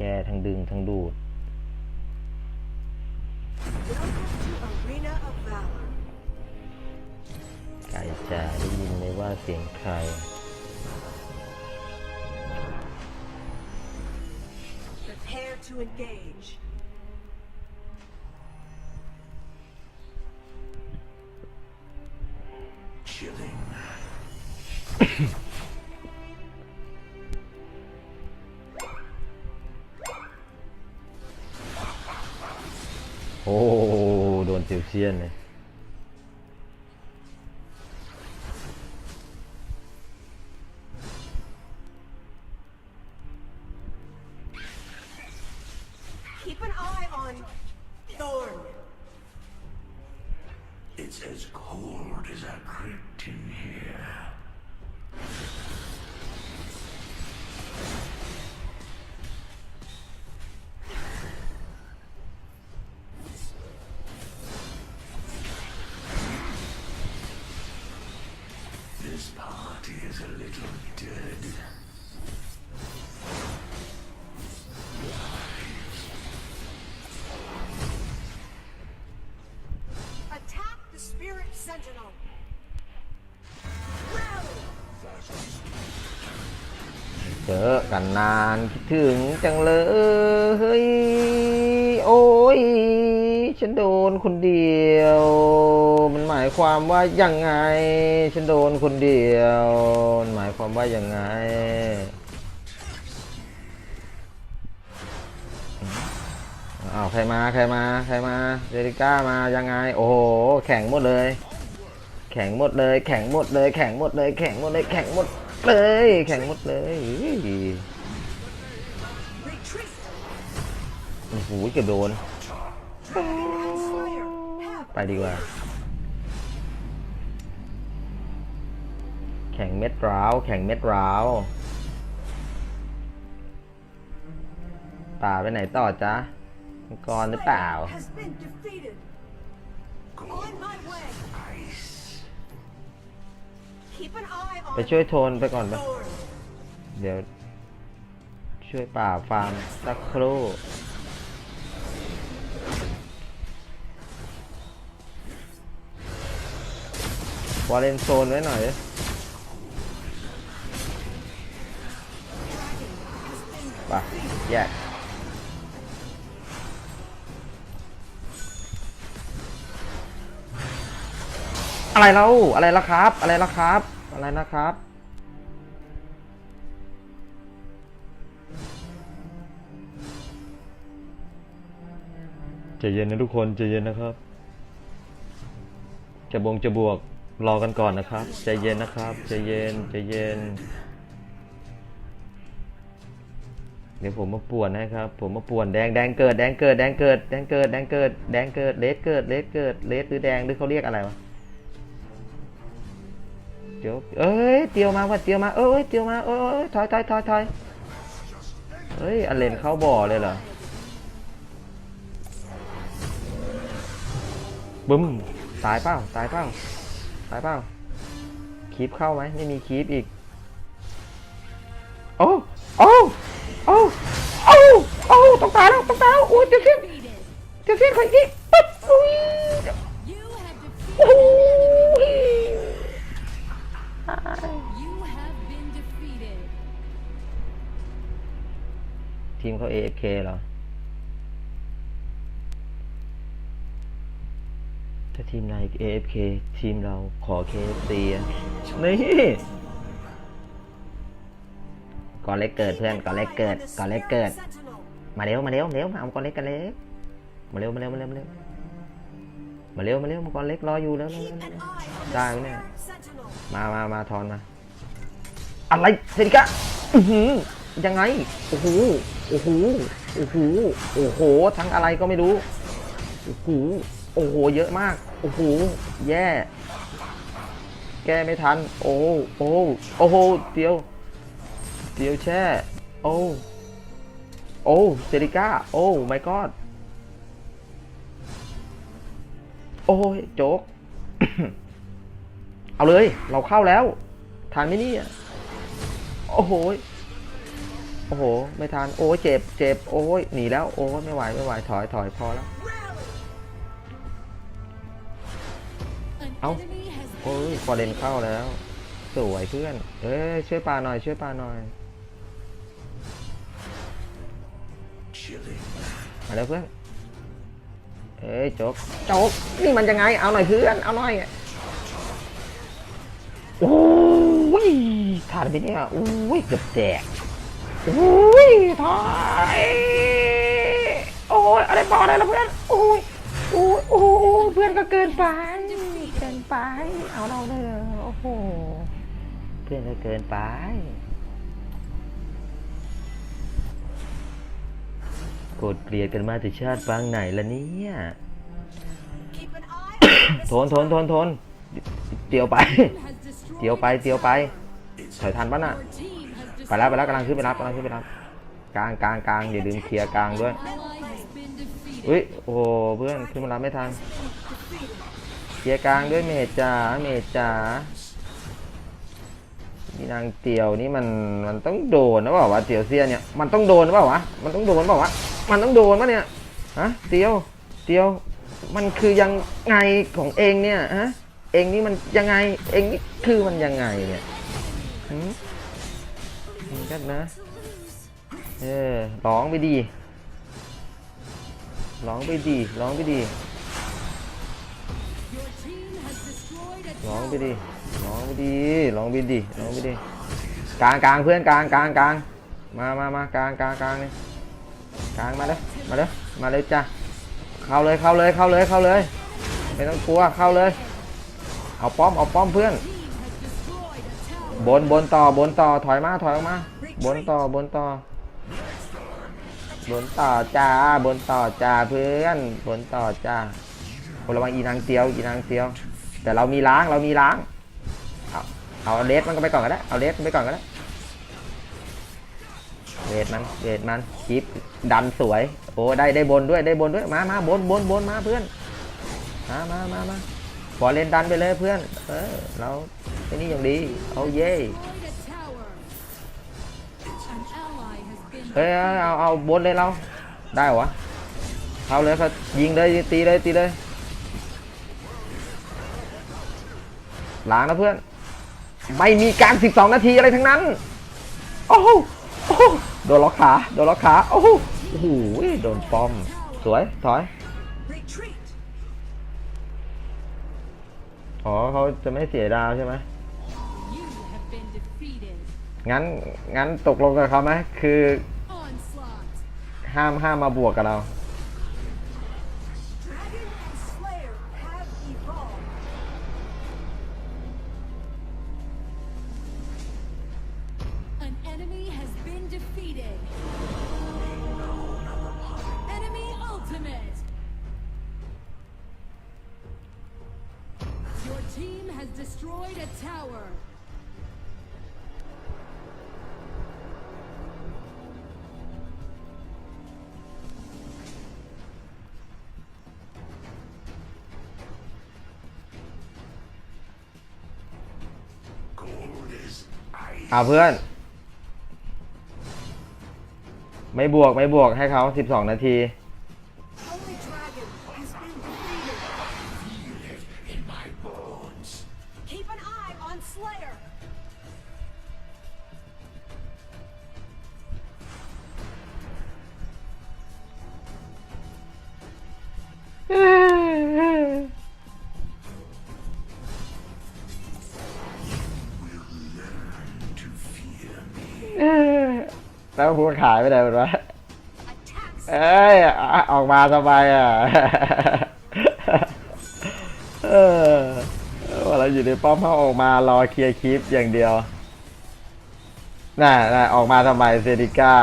แช่ทั้งดึงทั้งดูด กายจะได้ยินไหมว่าเสียงใคร โดนเซียวเซียนเลย Keep an eye on Thorn. It's as cold as a crypt in here. This party is a little dead. Attack the Spirit Sentinel. Rally. เจอกันนานคิดถึงจังเลยเฮ้ยโอ้ย ฉันโดนคนเดียวมันหมายความว่ายังไง ฉันโดนคนเดียว หมายความว่ายังไงอ้าวใครมาใครมาใครมาเจริก้ามายังไง โอ้โหแข่งหมดเลย แข่งหมดเลย แข่งหมดเลย แข่งหมดเลย แข่งหมดเลย แข่งหมดเลย แข่งหมดเลยโอ้โหเกือบโดน ไปดีกว่า แข่งเม็ดร้าว แข่งเม็ดร้าว ป่าไปไหนต่อจ๊ะมังกรหรือเปล่า Slayer has been defeated. On my way. Ice. Keep an eye on ไปช่วยโทนไปก่อนไป Thorn. เดี๋ยว ช่วยป่าฟาร์มสักครู่วอลเลนโซนไว้หน่อย แยกอะไรเราอะไรละครับ อะไรละครับ อะไรนะครับ ใจเย็นนะทุกคนใจเย็นนะครับ จะบงจะบวกรอกันก่อนนะครับ ใจเย็นนะครับ ใจเย็นใจเย็น เดี๋ยวผมมาป่วนนะครับ ผมมาป่วนแดงแดงเกิดแดงเกิดแดงเกิดแดงเกิดแดงเกิดแดงเกิดเลสเกิดเลสเกิดเลสหรือแดงหรือเขาเรียกอะไรวะเดี๋ยวเอ้ยเตียวมาว่ะเตียวมาเอ้ยเตียวมาเอ้ยถอยถอยถอยถอยเฮ้ยอเลนเข้าบ่อเลยเหรอบึ้มตายเปล่าตายเปล่าตายเปล่าคีบเข้าไหมไม่มีคีบอีกโอ้โอ้ ตายแล้วต้องตายแล้วโอ้ยเดี๋ยวเสียนเดี๋ยวเสียนคนอีกปั๊บอุ้ยโอ้ยทีมเขา AFK เหรอถ้าทีมนาย AFK ทีมเราขอ KFC นี่ก่อนเล็กเกิดเพื่อนก่อนเล็กเกิดก่อนเล็กเกิด มาเร็วมาเร็วมาเร็วมาเอามังกรเล็กกันเล็กมาเร็วมาเร็วมาเร็วมาเร็วมาเร็วมาเร็วมังกรเล็กรออยู่แล้ว Keep an eye on the Dai, cái này. Spirit Sentinel. มามามาทอนมาอะไรเซริกะอื้อหือยังไงโอ้โหโอ้โหโอ้โหโอ้โหทั้งอะไรก็ไม่รู้โอ้โหโอ้โหเยอะมากโอ้โหแย่แก้ไม่ทัน โอ้โอ้โอ้โหเดียวเดียวแช่โอ้ โอ้เซริก้า โอ้ my god โอ้ยโจ๊ก เอาเลย เราเข้าแล้ว ทันไหมเนี่ยโอ้โห โอ้โห ไม่ทัน โอ้ยเจ็บ เจ็บ โอ้ยหนีแล้ว โอ้ยไม่ไหว ไม่ไหว ถอย ถอยพอแล้ว An Ow. enemy has โอ้ยฟอเรนเข้าแล้ว สวยเพื่อน เอ้ยช่วยปลาหน่อย ช่วยปลาหน่อย มาแล้วเพื่อน เอ้ยโจกโจกนี่มันยังไง เอาหน่อยเพื่อน เอาหน่อย โอ้ยขาดไปเนี่ยโอ้ยเกือบแตกโอ้ยถอยโอ้ยอะไรบอกอะไรละเพื่อนโอ้ยโอ้ยโอ้ยเพื่อนก็เกินไป เกินไป เอาเราเลยเหรอโอ้โห เพื่อนก็เกินไป โกรธเกลียดกันมาแต่ชาติปางไหนละเนี่ยทนทนทนทนเตียวไป เตียวไปเตียวไปถอยทันปะน่ะไปแล้วไปแล้วกำลังขึ้นไปรับกำลังขึ้นไปรับกลางกลางกลางอย่าลืมเคลียร์กลางด้วยอุ้ยโอ้โหเพื่อนขึ้นมารับไม่ทันเคลียร์กลางด้วยเมจจ๋าเมจจ๋านี่นางเตียวนี่มันมันต้องโดนนะเปล่าวะเตียวเซียเนี่ยมันต้องโดนนะเปล่าวะมันต้องโดนเปล่าวะ มันต้องโดนปะเนี่ยฮะเตียวเตียว มันคือยังไงของเองเนี่ยฮะเองนี่มันยังไงเองนี่คือมันยังไงเนี่ยหืมมันกันนะเออร้องไปดีร้องไปดีร้องไปดีร้องไปดิร้องไปดิร้องไปดิร้องไปดิกลางกลางเพื่อนกลางกลางกลางมามามากลางกลางกลางนี่ กลางมาเลยมาเลยมาเลยจ้ะเข้าเลยเข้าเลยเข้าเลยเข้าเลยไม่ต้องกลัวเข้าเลย เอาป้อมเอาป้อมเพื่อน บนบนต่อบนต่อถอยมาถอยออกมา บนต่อบนต่อบนต่อจ้าบนต่อจ้าเพื่อน บนต่อจ้าโอ้ระวังอีนางเตียวอีนางเตียว แต่เรามีล้างเรามีล้าง เอาเอาเลสมันก็ไปก่อนก็ได้เอาเลสมันไปก่อนก็ได้ เลสมันเลสมันคลิปดันสวย โอ้ได้ได้บนด้วยได้บนด้วยมามาบนบนบนมาเพื่อนมามามามาบอลเลนดันไปเลยเพื่อน เออเราไอ้นี่อย่างดีเอาเย่เฮ้ยเอาเอาบนเลยเราได้หรอวะเข้าเลยเขายิงเลยตีเลยตีเลยล้างนะเพื่อน ไม่มีการ 12 นาทีอะไรทั้งนั้น โอ้ โดนล็อกขา โดนล็อกขา โอ้โหโอ้โหโดนปอม สวย ถอย อ๋อเขาจะไม่เสียดาวใช่ไหม งั้น งั้นตกลงกับเขาไหม คือ ห้ามห้ามมาบวกกับเรา destroyed a tower. Cold as ice. เอาเพื่อน ไม่บวก ไม่บวกให้เขา 12 นาที Slayer. แล้วหัวขายไปไหนหมดวะ Attacks. เอ้ยอะออกมาสบายอะ อยู่ในป้อมเขาออกมารอเคลียร์คลิปอย่างเดียว น่ะน่ะออกมาทำไมเซดิก้า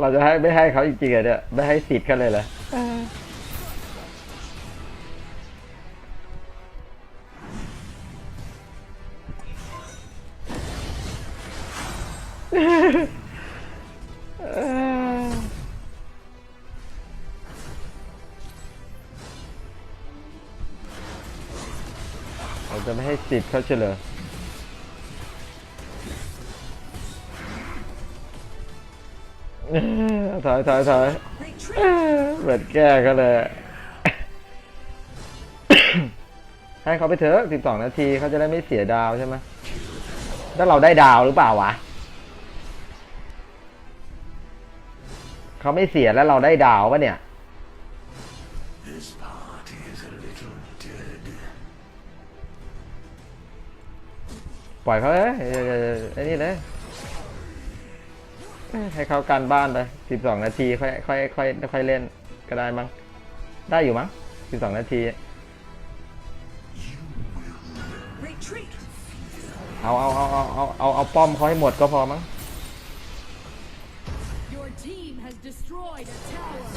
เราจะให้ไม่ให้เขาจริงๆเหรอเนี่ย ไม่ให้สิทธิ์เขาเลยเหรอ เราจะไม่ให้สิทธิ์เขาเฉลยเถอยถอยถอยเออเหมือนแก้ก็เลย ให้เขาไปเถอะ12นาทีเขาจะได้ไม่เสียดาวใช่ไหมถ้าเราได้ดาวหรือเปล่าวะเขาไม่เสียแล้วเราได้ดาวปะเนี่ย ปล่อยเขาเลยอย่าอย่าอย่าไอ้นี่เลยเอ้ยให้เขาการบ้านไป12นาทีค่อยค่อยค่อยค่อยเล่นก็ได้มั้งได้อยู่มั้ง12นาที Retreat. เอาเอาเอาเอาเอาเอาเอาป้อมเขาให้หมดก็พอมั้ง Your team has destroyed a tower.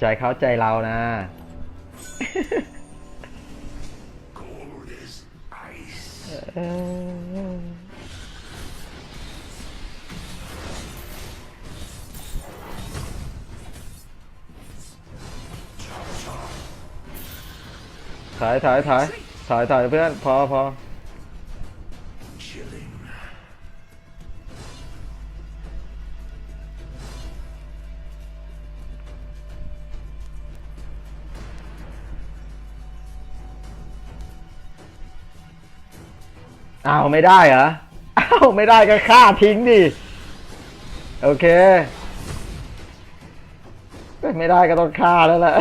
ใจเขาใจเรานะ ถอยถอยถอยถอยถอยเพื่อน พอพอ อ้าวไม่ได้เหรออ้าวไม่ได้ก็ฆ่าทิ้งดิโอเค ไม่ได้ก็ต้องฆ่าแล้วแหละ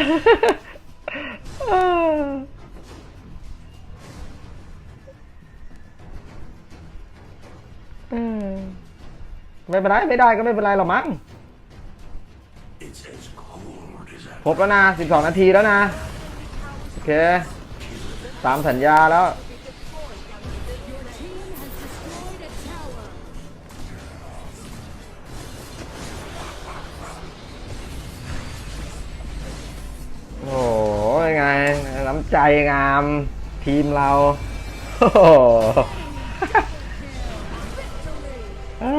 ไม่เป็นไรไม่ได้ก็ไม่เป็นไรหรอกมั้งครบแล้วนะ 12 นาทีแล้วนะ โอเค ตามสัญญาแล้ว ไง น้ำใจงาม ทีมเรา โอ้